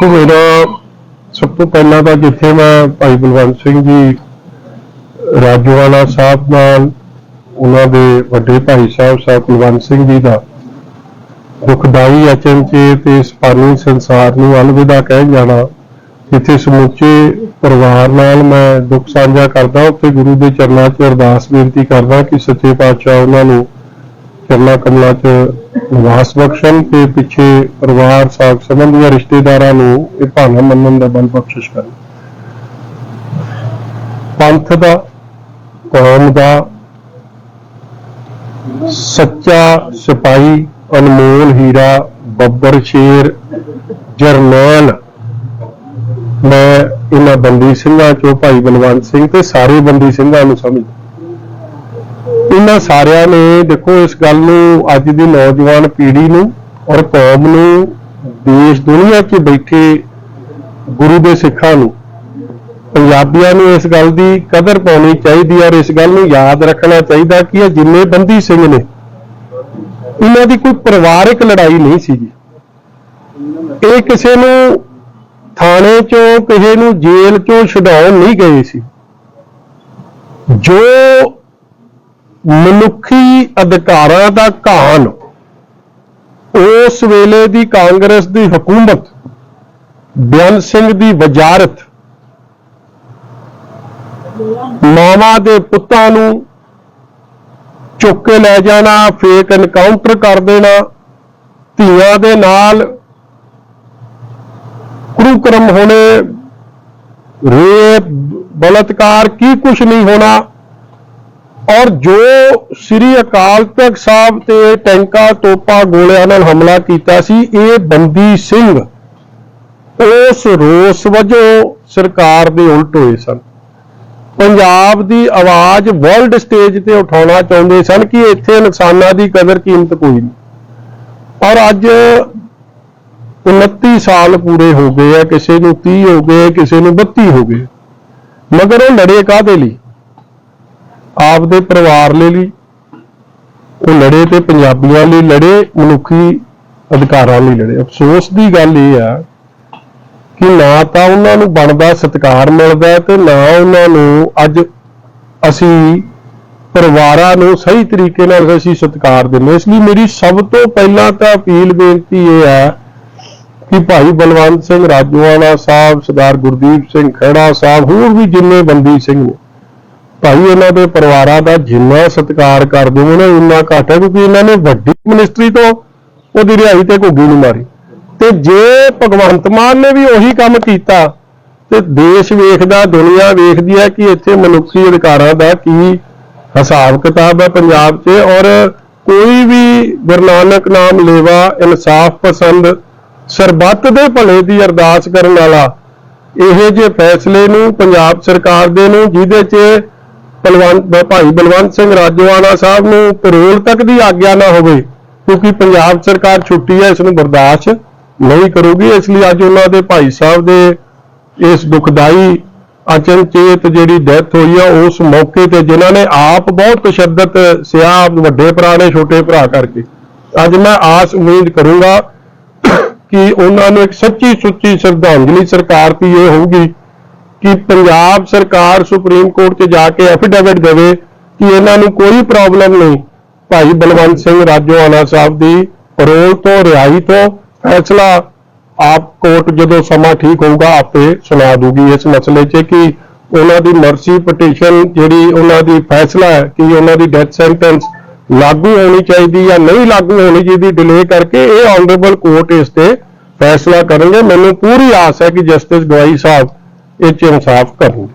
ਦੇਖੋ ਮੇਰਾ ਸਭ ਤੋਂ ਪਹਿਲਾਂ ਤਾਂ ਜਿੱਥੇ ਮੈਂ ਭਾਈ ਬਲਵੰਤ ਸਿੰਘ ਜੀ, ਰਾਜਵਾਲਾ ਸਾਹਿਬ ਨਾਲ ਉਹਨਾਂ ਦੇ ਵੱਡੇ ਭਾਈ ਸਾਹਿਬ ਸਾਹਿਬ ਕੁਲਵੰਤ ਸਿੰਘ ਜੀ ਦਾ ਦੁਖਦਾਈ ਅਚਨਚੇਤ ਇਸ ਪਾਣੀ ਸੰਸਾਰ ਨੂੰ ਅਲਵਿਦਾ ਕਹਿ ਜਾਣਾ, ਜਿੱਥੇ ਸਮੁੱਚੇ ਪਰਿਵਾਰ ਨਾਲ ਮੈਂ ਦੁੱਖ ਸਾਂਝਾ ਕਰਦਾ, ਉੱਥੇ ਗੁਰੂ ਦੇ ਚਰਨਾਂ 'ਚ ਅਰਦਾਸ ਬੇਨਤੀ ਕਰਦਾ ਕਿ ਸੱਚੇ ਪਾਤਸ਼ਾਹ ਉਹਨਾਂ ਨੂੰ ਚਰਨਾਂ ਕਮਲਾਂ 'ਚ ਨਿਵਾਸ ਬਖਸ਼ਣ ਤੇ ਪਿੱਛੇ ਪਰਿਵਾਰ ਸਾਗ ਸੰਬੰਧੀਆਂ ਰਿਸ਼ਤੇਦਾਰਾਂ ਨੂੰ ਇਹ ਭਾਣਾ ਮੰਨਣ ਦਾ ਬਲ ਬਖਸ਼ਿਸ਼ ਕਰਨ। ਪੰਥ ਦਾ, ਕੌਮ ਦਾ ਸੱਚਾ ਸਿਪਾਹੀ, ਅਨਮੋਲ ਹੀਰਾ, ਬੱਬਰ ਸ਼ੇਰ, ਜਰਨੈਲ। ਮੈਂ ਇਹਨਾਂ ਬੰਦੀ ਸਿੰਘਾਂ ਚੋਂ ਭਾਈ ਬਲਵੰਤ ਸਿੰਘ ਤੇ ਸਾਰੇ ਬੰਦੀ ਸਿੰਘਾਂ ਨੂੰ ਸਮਝਦਾ। ਇਹਨਾਂ ਸਾਰਿਆਂ ਨੇ ਦੇਖੋ ਇਸ ਗੱਲ ਨੂੰ ਅੱਜ ਦੀ ਨੌਜਵਾਨ ਪੀੜ੍ਹੀ ਨੂੰ ਔਰ ਕੌਮ ਨੂੰ, ਦੇਸ਼, ਦੁਨੀਆ 'ਚ ਬੈਠੇ ਗੁਰੂ ਦੇ ਸਿੱਖਾਂ ਨੂੰ, ਪੰਜਾਬੀਆਂ ਨੂੰ ਇਸ ਗੱਲ ਦੀ ਕਦਰ ਪਾਉਣੀ ਚਾਹੀਦੀ ਹੈ ਔਰ ਇਸ ਗੱਲ ਨੂੰ ਯਾਦ ਰੱਖਣਾ ਚਾਹੀਦਾ ਕਿ ਇਹ ਜਿੰਨੇ ਬੰਦੀ ਸਿੰਘ ਨੇ। ਇਹਨਾਂ ਦੀ ਕੋਈ ਪਰਿਵਾਰਕ ਲੜਾਈ ਨਹੀਂ ਸੀਗੀ ਇਹ ਕਿਸੇ ਨੂੰ ਥਾਣੇ ਚੋਂ, ਕਿਸੇ ਨੂੰ ਜੇਲ੍ਹ ਚੋਂ ਛਡਾਉਣ ਨਹੀਂ ਗਏ ਸੀ। ਜੋ ਮਨੁੱਖੀ ਅਧਿਕਾਰਾਂ ਦਾ ਘਾਣ। ਉਸ ਵੇਲੇ ਦੀ ਕਾਂਗਰਸ ਦੀ ਹਕੂਮਤ, ਬਿਆਨ ਸਿੰਘ ਦੀ ਵਜ਼ਾਰਤ, ਮਾਵਾਂ ਦੇ ਪੁੱਤਾਂ ਨੂੰ ਚੁੱਕ ਕੇ ਲੈ ਜਾਣਾ ਫੇਕ ਐਨਕਾਊਂਟਰ ਕਰ ਦੇਣਾ, ਧੀਆਂ ਦੇ ਨਾਲ ਕੁਰੂਕਰਮ ਹੋਣੇ, ਰੇਪ, ਬਲਤਕਾਰ, ਕੀ ਕੁਛ ਨਹੀਂ ਹੋਣਾ। ਔਰ ਜੋ ਸ੍ਰੀ ਅਕਾਲ ਤਖਤ ਸਾਹਿਬ ਤੇ ਟੈਂਕਾਂ, ਤੋਪਾਂ, ਗੋਲਿਆਂ ਨਾਲ ਹਮਲਾ ਕੀਤਾ ਸੀ, ਇਹ ਬੰਦੀ ਸਿੰਘ ਉਸ ਰੋਸ ਵਜੋਂ ਸਰਕਾਰ ਦੇ ਉਲਟ ਹੋਏ ਸਨ। ਪੰਜਾਬ ਦੀ ਆਵਾਜ਼ ਵਰਲਡ ਸਟੇਜ ਤੇ ਉਠਾਉਣਾ ਚਾਹੁੰਦੇ ਸਨ ਕਿ ਇੱਥੇ ਇਨਸਾਨਾਂ ਦੀ ਕਦਰ ਕੀਮਤ ਕੋਈ ਨਹੀਂ। ਔਰ ਅੱਜ 29 ਸਾਲ ਪੂਰੇ ਹੋ ਗਏ ਆ, ਕਿਸੇ ਨੂੰ 30 ਹੋ ਗਏ, ਕਿਸੇ ਨੂੰ 32 ਹੋ ਗਏ। ਮਗਰ ਉਹ ਲੜੇ ਕਾਹਦੇ ਲਈ? ਆਪਦੇ ਪਰਿਵਾਰ ਲਈ ਲਈ, ਉਹ ਲੜੇ ਤੇ ਪੰਜਾਬੀਆਂ ਲਈ ਲੜੇ, ਮਨੁੱਖੀ ਅਧਿਕਾਰਾਂ ਲਈ ਲੜੇ। ਅਫਸੋਸ ਦੀ ਗੱਲ ਇਹ ਆ ਕਿ ਨਾ ਤਾਂ ਉਹਨਾਂ ਨੂੰ ਬਣਦਾ ਸਤਿਕਾਰ ਮਿਲਦਾ ਤੇ ਨਾ ਉਹਨਾਂ ਨੂੰ ਅੱਜ ਅਸੀਂ ਪਰਿਵਾਰਾਂ ਨੂੰ ਸਹੀ ਤਰੀਕੇ ਨਾਲ ਅਸੀਂ ਸਤਿਕਾਰ ਦਿੰਦੇ ਇਸ ਲਈ ਮੇਰੀ ਸਭ ਤੋਂ ਪਹਿਲਾਂ ਤਾਂ ਅਪੀਲ ਬੇਨਤੀ ਇਹ ਹੈ ਕਿ ਭਾਈ ਬਲਵੰਤ ਸਿੰਘ ਰਾਜੋਵਾਲਾ ਸਾਹਿਬ, ਸਰਦਾਰ ਗੁਰਦੀਪ ਸਿੰਘ ਖਹਿੜਾ ਸਾਹਿਬ, ਹੋਰ ਵੀ ਜਿੰਨੇ ਬੰਦੀ ਸਿੰਘ ਨੇ ਭਾਈ ਇਹਨਾਂ ਦੇ ਪਰਿਵਾਰਾਂ ਦਾ ਜਿੰਨਾ ਸਤਿਕਾਰ ਕਰਦੇ ਹੋ ਨਾ ਉਨਾ ਘੱਟ ਹੈ, ਕਿਉਂਕਿ ਇਹਨਾਂ ਨੇ ਵੱਡੀ ਮਿਨਿਸਟਰੀ ਤੋਂ ਉਹਦੀ ਰਿਹਾਈ ਤੇ ਘੁੱਗੀ ਨੂੰ ਮਾਰੀ। ਤੇ ਜੇ ਭਗਵੰਤ ਮਾਨ ਨੇ ਵੀ ਉਹੀ ਕੰਮ ਕੀਤਾ, ਤੇ ਦੇਸ਼ ਵੇਖਦਾ, ਦੁਨੀਆ ਵੇਖਦੀ ਹੈ ਕਿ ਇੱਥੇ ਮਨੁੱਖੀ ਅਧਿਕਾਰਾਂ ਦਾ ਕੀ ਹਿਸਾਬ ਕਿਤਾਬ ਹੈ ਪੰਜਾਬ 'ਚ, ਔਰ ਕੋਈ ਵੀ ਗੁਰੂ ਨਾਨਕ ਨਾਮ ਲੇਵਾ, ਇਨਸਾਫ ਪਸੰਦ, ਸਰਬੱਤ ਦੇ ਭਲੇ ਦੀ ਅਰਦਾਸ ਕਰਨ ਵਾਲਾ, ਇਹੋ ਜਿਹੇ ਫੈਸਲੇ ਨੂੰ, ਪੰਜਾਬ ਸਰਕਾਰ ਦੇ ਨੂੰ, ਜਿਹਦੇ 'ਚ ਬਲਵੰਤ ਭਾਈ ਬਲਵੰਤ ਸਿੰਘ ਰਾਜੋਆਣਾ ਸਾਹਿਬ ਨੂੰ ਪੈਰੋਲ ਤੱਕ ਦੀ ਆਗਿਆ ਨਾ ਹੋਵੇ, ਕਿਉਂਕਿ ਪੰਜਾਬ ਸਰਕਾਰ ਛੁੱਟੀ ਹੈ, ਇਸ ਨੂੰ ਬਰਦਾਸ਼ਤ ਨਹੀਂ ਕਰੂਗੀ, ਇਸ ਲਈ ਅੱਜ ਉਹਨਾਂ ਦੇ ਭਾਈ ਸਾਹਿਬ ਦੇ ਇਸ ਦੁਖਦਾਈ, ਅਚਨਚੇਤ ਜਿਹੜੀ ਡੈਥ ਹੋਈ ਆ, ਉਸ ਮੌਕੇ ਤੇ ਜਿਨ੍ਹਾਂ ਨੇ ਆਪ ਬਹੁਤ ਤਸ਼ੱਦਦ ਸਿਆ ਵੱਡੇ ਭਰਾ ਨੇ, ਛੋਟੇ ਭਰਾ ਕਰਕੇ। ਅੱਜ ਮੈਂ ਆਸ ਉਮੀਦ ਕਰੂੰਗਾ ਕਿ ਉਹਨਾਂ ਨੂੰ ਇੱਕ ਸੱਚੀ ਸੁੱਚੀ ਸ਼ਰਧਾਂਜਲੀ ਸਰਕਾਰ ਦੀ ਇਹ ਹੋਊਗੀ। ਕਿ ਪੰਜਾਬ ਸਰਕਾਰ ਸੁਪਰੀਮ ਕੋਰਟ 'ਚ ਜਾ ਕੇ ਐਫੀਡੇਵਿਟ ਦੇਵੇ ਕਿ ਇਹਨਾਂ ਨੂੰ ਕੋਈ ਪ੍ਰੋਬਲਮ ਨਹੀਂ। ਭਾਈ ਬਲਵੰਤ ਸਿੰਘ ਰਾਜੋਆਣਾ ਸਾਹਿਬ ਦੀ ਰੋਲ ਤੋਂ, ਰਿਹਾਈ ਤੋਂ ਫੈਸਲਾ ਆਪ ਕੋਰਟ ਜਦੋਂ ਸਮਾਂ ਠੀਕ ਹੋਊਗਾ, ਆਪੇ ਸੁਣਾ ਦੂਗੀ ਇਸ ਮਸਲੇ 'ਚ ਕਿ ਉਹਨਾਂ ਦੀ ਮਰਸੀ ਪਟੀਸ਼ਨ ਜਿਹੜੀ ਉਹਨਾਂ ਦੀ ਫੈਸਲਾ ਹੈ ਕਿ ਉਹਨਾਂ ਦੀ ਡੈਥ ਸੈਂਟੈਂਸ ਲਾਗੂ ਹੋਣੀ ਚਾਹੀਦੀ ਜਾਂ ਨਹੀਂ ਲਾਗੂ ਹੋਣੀ ਚਾਹੀਦੀ ਡਿਲੇ ਕਰਕੇ ਇਹ ਆਨਰੇਬਲ ਕੋਰਟ ਇਸ ਤੇ ਫੈਸਲਾ ਕਰਨਗੇ। ਮੈਨੂੰ ਪੂਰੀ ਆਸ ਹੈ ਕਿ ਜਸਟਿਸ ਗਵਾਈ ਸਾਹਿਬ ਇਹ 'ਚ ਇਨਸਾਫ ਕਰਨ